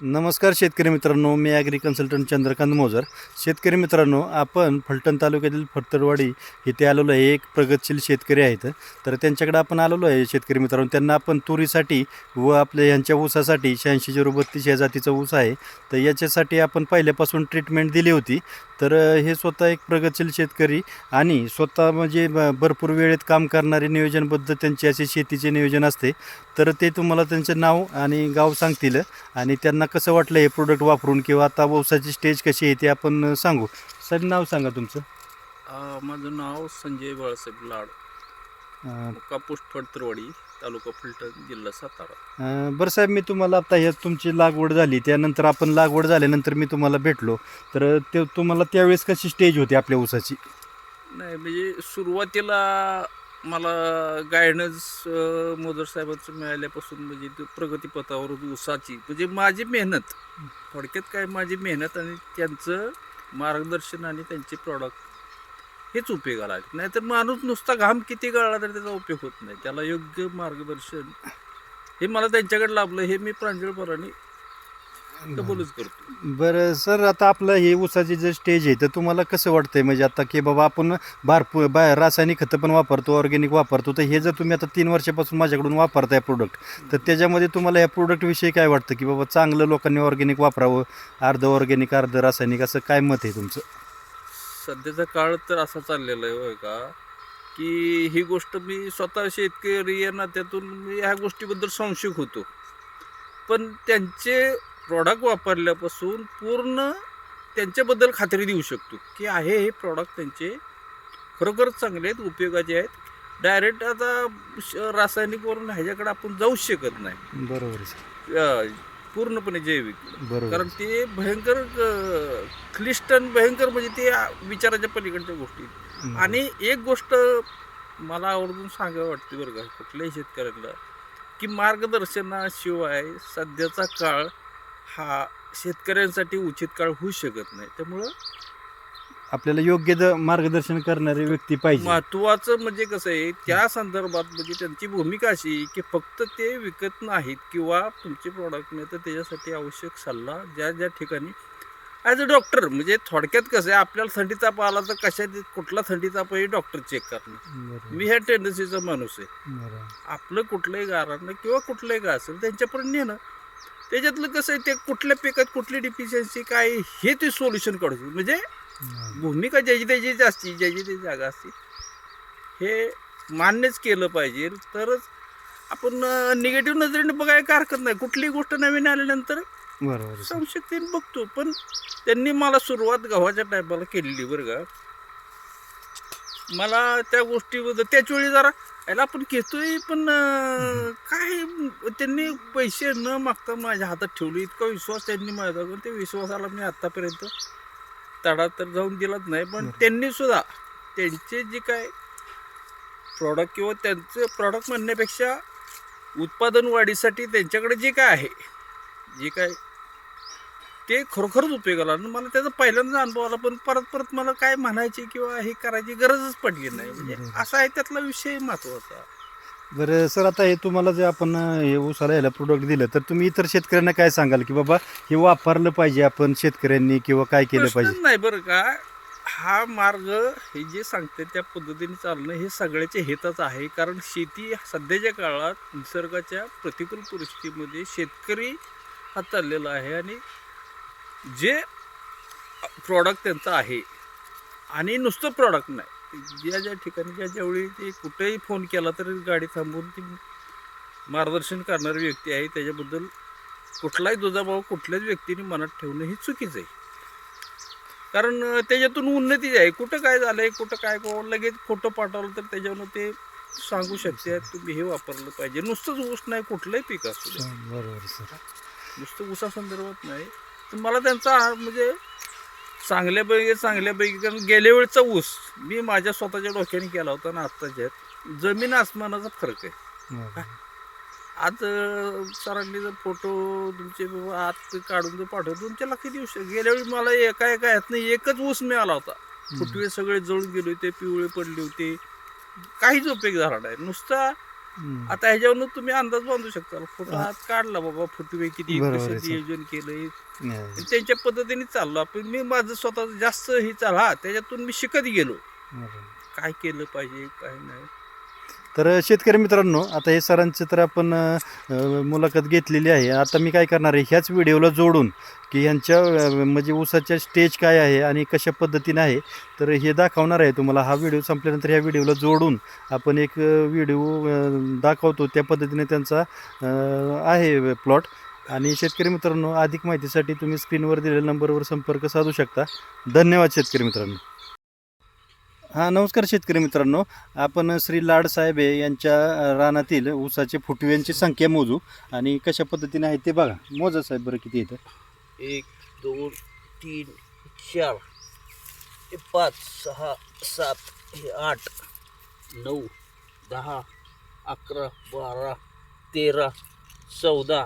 नमस्कार शेतकरी मित्रांनो मी ॲग्री कन्सल्टंट चंद्रकांत मोजर. शेतकरी मित्रांनो आपण फलटण तालुक्यातील फटतडवाडी इथे आलेलो आहे. एक प्रगतशील शेतकरी आहेत. तर त्यांच्याकडे आपण आलेलो आहे शेतकरी मित्रांनो. त्यांना आपण तुरीसाठी व आपल्या ह्यांच्या ऊसासाठी शहाऐंशी झिरो बत्तीस या जातीचा ऊस आहे. तर याच्यासाठी आपण पहिल्यापासून ट्रीटमेंट दिली होती. तर हे स्वतः एक प्रगतशील शेतकरी आणि स्वतः म्हणजे भरपूर वेळेत काम करणारे नियोजनबद्ध त्यांचे असे शेतीचे नियोजन असते. तर ते तुम्हाला त्यांचं नाव आणि गाव सांगतील. आणि त्यांना कसं वाटलं हे प्रोडक्ट वापरून किंवा आता ऊसाची स्टेज कशी आहे ते आपण सांगू. सर नाव सांगा तुमचं. अ, माझं नाव संजय बाळासाहेब लाड. अं, कापूस फडतरवाडी तालुका फलटण जिल्हा सातारा. अं, बरं साहेब मी तुम्हाला आता हे तुमची लागवड झाली त्यानंतर आपण लागवड झाल्यानंतर मी तुम्हाला भेटलो. तर ते तुम्हाला त्यावेळेस कशी स्टेज होती आपल्या ऊसाची? नाही म्हणजे सुरुवातीला मला गायडन्स मोदर साहेबांचं मिळाल्यापासून म्हणजे ते प्रगतीपथावर उसाची म्हणजे माझी मेहनत. थोडक्यात काय माझी मेहनत आणि त्यांचं मार्गदर्शन आणि त्यांचे प्रॉडक्ट हेच उपयोगाला आहेत नाहीतर माणूस नुसता घाम किती गळला तरी त्याचा उपयोग होत नाही. त्याला योग्य मार्गदर्शन हे मला त्यांच्याकडे लाभलं हे मी प्रांजळपराने करतो. बरं सर आता आपलं हे ऊसाची जे स्टेज आहे तर तुम्हाला कसं वाटतंय? म्हणजे आता की बाबा आपण भारपूर बा रासायनिक खतं पण वापरतो ऑर्गॅनिक वापरतो तर हे जर तुम्ही आता तीन वर्षापासून माझ्याकडून वापरताय प्रोडक्ट तर त्याच्यामध्ये तुम्हाला या प्रोडक्टविषयी काय वाटतं की बाबा चांगलं लोकांनी ऑर्गॅनिक वापरावं? अर्ध ऑर्गॅनिक अर्ध रासायनिक असं काय मत आहे तुमचं? सध्याचा काळ तर असा चाललेला आहे होय का? की ही गोष्ट मी स्वतः शेतकरी या नात्यातून मी ह्या गोष्टीबद्दल संशयक होतो. पण त्यांचे प्रॉडक्ट वापरल्यापासून पूर्ण त्यांच्याबद्दल खात्री देऊ शकतो की आहे हे प्रॉडक्ट त्यांचे खरोखरच चांगले आहेत उपयोगाचे आहेत. डायरेक्ट आता श- रासायनिकवरून ह्याच्याकडे आपण जाऊच शकत नाही. बरोबर पूर्णपणे जैविक. कारण ते भयंकर क्लिष्ट आणि भयंकर म्हणजे ते विचाराच्या पलीकडच्या गोष्टी. आणि एक गोष्ट मला आवर्जून सांगावं वाटते बरं का कुठल्याही शेतकऱ्याला की मार्गदर्शनाशिवाय सध्याचा काळ हा शेतकऱ्यांसाठी उचित काळ होऊ शकत नाही. त्यामुळं आपल्याला योग्य द- मार्गदर्शन करणारी व्यक्ती पाहिजे. महत्वाचं म्हणजे कसं आहे त्या संदर्भात म्हणजे त्यांची भूमिका अशी आहे की फक्त ते विकत नाहीत किंवा तुमचे प्रॉडक्ट नाही तर त्याच्यासाठी आवश्यक सल्ला ज्या ज्या ठिकाणी ॲज अ डॉक्टर म्हणजे थोडक्यात कसं आहे आपल्याला थंडी ताप आला तर कशा कुठला थंडी ताप आहे डॉक्टर चेक करणं मी ह्या टेंडन्सीचा माणूस आहे. आपलं कुठलंही गारानं किंवा कुठलंही गा असेल त्यांच्यापर्यंत नेणं. त्याच्यातलं कसं आहे ते कुठल्या पिकात कुठली डिफिशियन्सी काय हे ते सोल्युशन काढू म्हणजे भूमिका ज्याची त्याची असती ज्याची त्याची जागा असते हे मान्यच केलं पाहिजे. तरच आपण निगेटिव्ह नजरेने बघायला हरकत नाही. कुठलीही गोष्ट नवीन आल्यानंतर बरोबर. संशक्तीने बघतो. पण त्यांनी मला सुरुवात गव्हाच्या टायमाला केलेली बरं का. मला त्या गोष्टीबद्दल त्याच वेळी जरा याला आपण घेतोय पण काय त्यांनी पैसे न मागता माझ्या हातात ठेवले इतका विश्वास त्यांनी माझ्या ते विश्वासाला मी आत्तापर्यंत तडा तर जाऊन दिलाच नाही पण. त्यांनी सुद्धा त्यांचे जे काय प्रॉडक्ट किंवा त्यांचं प्रॉडक्ट म्हणण्यापेक्षा उत्पादन वाढीसाठी त्यांच्याकडे जे काय आहे जे काय ते खरोखरच उपयोगाला आणि मला त्याचा पहिल्यांदा अनुभव आला पण परत परत मला काय म्हणायची किंवा हे करायची गरजच पडली नाही. म्हणजे. असा आहे त्यातला विषय महत्त्वाचा. बरं सर आता हे तुम्हाला जे आपण हे उसाला याला प्रोडक्ट दिलं तर तुम्ही इतर शेतकऱ्यांना काय सांगाल की बाबा हे वापरलं पाहिजे आपण शेतकऱ्यांनी किंवा काय केलं पाहिजे? नाही बरं का. हा मार्ग हे जे सांगते त्या पद्धतीने चालणं हे सगळ्याच्या हिताचं आहे. कारण शेती सध्याच्या काळात निसर्गाच्या प्रतिकूल परिस्थितीमध्ये शेतकरी हा चाललेला आहे आणि जे प्रॉडक्ट त्यांचं आहे आणि नुसतं प्रॉडक्ट नाही. ज्या ज्या ठिकाणी ज्या ज्यावेळी ते कुठेही फोन केला तरी गाडी थांबवून ती मार्गदर्शन करणारी व्यक्ती आहे. त्याच्याबद्दल कुठलाही दुजाभाव कुठल्याच व्यक्तीने मनात ठेवणं ही चुकीचं आहे. कारण त्याच्यातून उन्नती आहे. कुठं काय झालंय कुठं काय करू लगेच फोटो पाठवलं तर त्याच्यावर ते सांगू शकते तुम्ही हे वापरलं पाहिजे. नुसतंच ऊस नाही कुठलंही पीक असू दे. बरोबर सर. नुसतं ऊसासंदर्भात नाही. तर मला त्यांचा म्हणजे चांगल्यापैकी चांगल्यापैकी कारण गेल्या वेळचा ऊस मी माझ्या स्वतःच्या डोक्याने केला होता ना आत्ताच्यात जमीन आसमानाचा फरक आहे. आज सरांनी जर फोटो तुमचे बाबा आत काढून जर पाठवतो तुमच्या लक्षात येऊ शकतो गेल्या वेळी मला एका एका ह्यातनं एकच ऊस मिळाला होता. फुटवे सगळे जळून गेले होते पिवळे पडले होते. काहीच उपयोग झाला नाही. नुसता. आता ह्याच्यावरून तुम्ही अंदाज बांधू शकता. फोटो हात काढला बाबा फुटवे किती कसं. नियोजन केलंय. त्यांच्या पद्धतीने चाललो. आपण मी माझं स्वतः जास्त हे चाल हा त्याच्यातून मी शिकत गेलो. काय केलं पाहिजे काय नाही. तर शेतकरी मित्रांनो आता हे सरांचं तर आपण मुलाखत घेतलेली आहे. आता मी काय करणार आहे ह्याच व्हिडिओला जोडून की यांच्या म्हणजे ऊसाच्या स्टेज काय आहे आणि कशा पद्धतीने आहे तर हे दाखवणार आहे तुम्हाला. हा व्हिडिओ संपल्यानंतर ह्या व्हिडिओला जोडून आपण एक व्हिडिओ दाखवतो त्या पद्धतीने त्यांचा आहे प्लॉट. आणि शेतकरी मित्रांनो अधिक माहितीसाठी तुम्ही स्क्रीनवर दिलेल्या नंबरवर संपर्क साधू शकता. धन्यवाद शेतकरी मित्रांनो. हां नमस्कार शेतकरी मित्रांनो. आपण श्री लाड साहेब यांच्या रानातील ऊसाचे फुटव्यांची संख्या मोजू आणि कशा पद्धतीने आहे ते बघा. मोजा साहेब बरं किती येतं? एक दोन तीन चार ते पाच सहा सात हे आठ नऊ दहा अकरा बारा तेरा चौदा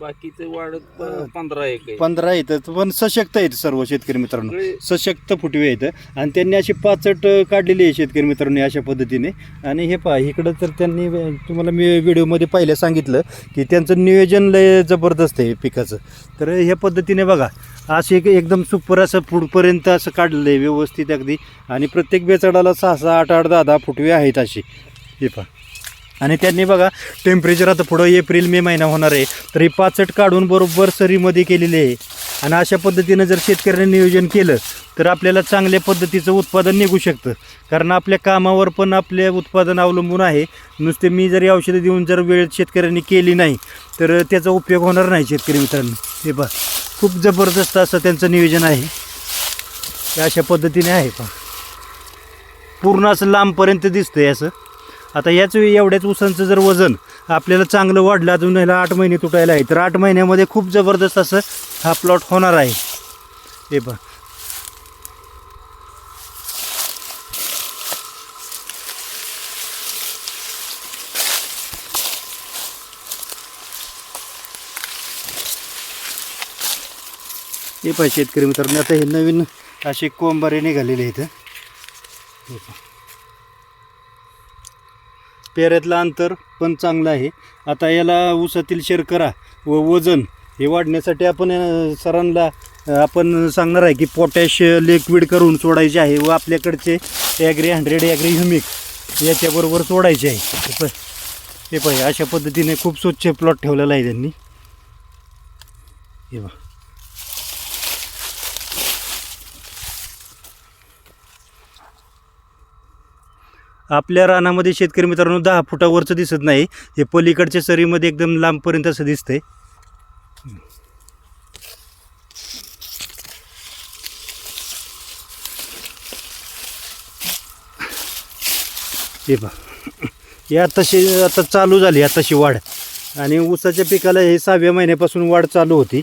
बाकीचं वाढत पंधरा एक आहे. पंधरा येतं पण सशक्त आहेत सर्व शेतकरी मित्रांनो. सगळे सशक्त फुटवे आहेत आणि त्यांनी अशी पाचट काढलेली आहे शेतकरी मित्रांनी अशा पद्धतीने. आणि हे पहा इकडं तर त्यांनी तुम्हाला मी व्हिडिओमध्ये पहिलं सांगितलं की त्यांचं नियोजन लय जबरदस्त आहे पिकाचं. तर ह्या पद्धतीने बघा असे एक एकदम सुपर असं पुढपर्यंत असं काढलेलं आहे व्यवस्थित अगदी. आणि प्रत्येक बेचडाला सहा सहा आठ आठ दहा दहा फुटवे आहेत अशी. हे पहा. आणि त्यांनी बघा टेम्परेचर आता पुढं एप्रिल मे महिना होणार आहे. तर ही पाचट काढून बरोबर सरीमध्ये केलेली आहे. आणि अशा पद्धतीनं जर शेतकऱ्यांनी नियोजन केलं तर आपल्याला चांगल्या पद्धतीचं उत्पादन निघू शकतं. कारण आपल्या कामावर पण आपले उत्पादन अवलंबून आहे. नुसते मी जरी औषधं देऊन जर वेळ शेतकऱ्यांनी केली नाही तर त्याचा उपयोग होणार नाही शेतकरी मित्रांनो. हे पहा खूप जबरदस्त असं त्यांचं नियोजन आहे. ते अशा पद्धतीने आहे पहा. पूर्ण असं लांबपर्यंत दिसतं आहे असं. आता याच वेळी एवढ्याच उसांचं जर वजन आपल्याला चांगलं वाढलं अजून ह्याला आठ महिने तुटायला आहे. तर आठ महिन्यामध्ये खूप जबरदस्त असं हा प्लॉट होणार आहे. हे बघ. हे पाहिजे शेतकरी मित्रांनो आता हे नवीन असे कोंबारे निघालेले आहेत. पेऱ्यातलं अंतर पण चांगलं आहे. आता याला ऊसातील शर्करा व वजन हे वाढण्यासाठी आपण सरांना आपण सांगणार आहे की पोटॅश लिक्विड करून सोडायचे आहे व आपल्याकडचे ॲग्री हंड्रेड ॲग्री ह्युमिक याच्याबरोबर सोडायचे आहे. हे पाय हे पाहिजे अशा पद्धतीने खूप स्वच्छ प्लॉट ठेवलेला आहे त्यांनी. हे बघा आपल्या रानामध्ये शेतकरी मित्रांनो दहा फुटावरचं दिसत नाही. हे पलीकडच्या सरीमध्ये एकदम लांबपर्यंत असं दिसतंय. हे पहा. हे आताशी आता चालू झाली आताशी वाढ. आणि ऊसाच्या पिकाला हे सहाव्या महिन्यापासून वाढ चालू होती.